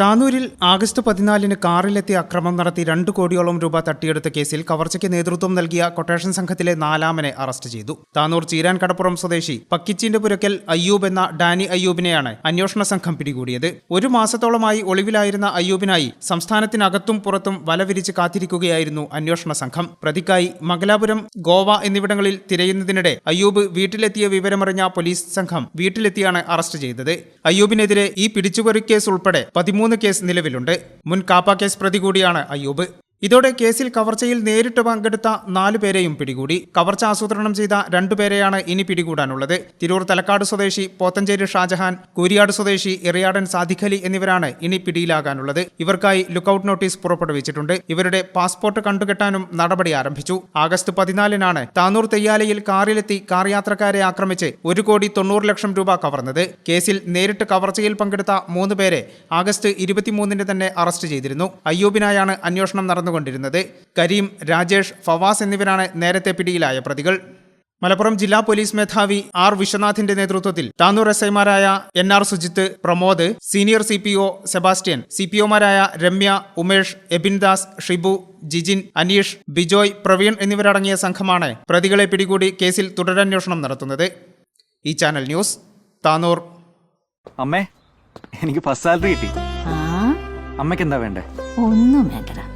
താനൂരിൽ August പതിനാലിന് കാറിലെത്തി അക്രമം നടത്തി രണ്ട് കോടിയോളം രൂപ തട്ടിയെടുത്ത കേസിൽ കവർച്ചയ്ക്ക് നേതൃത്വം നൽകിയ കൊട്ടേഷൻ സംഘത്തിലെ നാലാമനെ അറസ്റ്റ് ചെയ്തു. താനൂർ ചീരാൻ കടപ്പുറം സ്വദേശി പക്കിച്ചിന്റെ പുരക്കൽ അയ്യൂബ് എന്ന ഡാനി അയ്യൂബിനെയാണ് അന്വേഷണ സംഘം പിടികൂടിയത്. ഒരു മാസത്തോളമായി ഒളിവിലായിരുന്ന അയ്യൂബിനായി സംസ്ഥാനത്തിനകത്തും പുറത്തും വലവിരിച്ച് കാത്തിരിക്കുകയായിരുന്നു അന്വേഷണ സംഘം. പ്രതിക്കായി മംഗലാപുരം ഗോവ എന്നിവിടങ്ങളിൽ തിരയുന്നതിനിടെ അയ്യൂബ് വീട്ടിലെത്തിയ വിവരമറിഞ്ഞ പോലീസ് സംഘം വീട്ടിലെത്തിയാണ് അറസ്റ്റ് ചെയ്തത്. അയ്യൂബിനെതിരെ ഈ പിടിച്ചുപറി കേസ് ഉൾപ്പെടെ പതിമൂന്ന് കേസ് നിലവിലുണ്ട്. മുൻ കാപ്പ കേസ് പ്രതി കൂടിയാണ് അയ്യൂബ്. ഇതോടെ കേസിൽ കവർച്ചയിൽ നേരിട്ട് പങ്കെടുത്ത നാലു പേരെയും പിടികൂടി. കവർച്ച ആസൂത്രണം ചെയ്ത രണ്ടുപേരെയാണ് ഇനി പിടികൂടാനുള്ളത്. തിരൂർ തലക്കാട് സ്വദേശി പോത്തഞ്ചേരി ഷാജഹാൻ കൂരിയാട് സ്വദേശി എറിയാടൻ സാദിഖലി എന്നിവരാണ് ഇനി പിടിയിലാകാനുള്ളത്. ഇവർക്കായി ലുക്കൌട്ട് നോട്ടീസ് പുറപ്പെടുവിച്ചിട്ടുണ്ട്. ഇവരുടെ പാസ്പോർട്ട് കണ്ടുകെട്ടാനും നടപടി ആരംഭിച്ചു. ആഗസ്റ്റ് പതിനാലിനാണ് താനൂർ തെയ്യാലയിൽ കാറിലെത്തി കാർ യാത്രക്കാരെ ആക്രമിച്ച് ഒരു കോടി തൊണ്ണൂറ് ലക്ഷം രൂപ കവർന്നത്. കേസിൽ നേരിട്ട് കവർച്ചയിൽ പങ്കെടുത്ത മൂന്ന് പേരെ ആഗസ്റ്റ് ഇരുപത്തിമൂന്നിന് തന്നെ അറസ്റ്റ് ചെയ്തിരുന്നു. അയ്യൂബിനായാണ് അന്വേഷണം നടന്നുകൊണ്ടിരുന്നത്. കരീം രാജേഷ് ഫവാസ് എന്നിവരാണ് നേരത്തെ പിടിയിലായ പ്രതികൾ. മലപ്പുറം ജില്ലാ പോലീസ് മേധാവി ആർ വിശ്വനാഥിന്റെ നേതൃത്വത്തിൽ താനൂർ എസ് ഐമാരായ N R Sujith Pramod senior C P O Sebastian C P ഒമാരായ Ramya Umesh എബിൻദാസ് Shibu Jijin Aneesh Bijoy Praveen എന്നിവരടങ്ങിയ സംഘമാണ് പ്രതികളെ പിടികൂടി കേസിൽ തുടരന്വേഷണം നടത്തുന്നത്. ഈ ചാനൽ ന്യൂസ് താനൂർ. അമ്മേ എനിക്ക് ഫസ്റ്റ് സാലറി കിട്ടി. ആ? അമ്മയ്ക്ക് എന്താ വേണ്ടേ? ഒന്നും വേണ്ടടാ.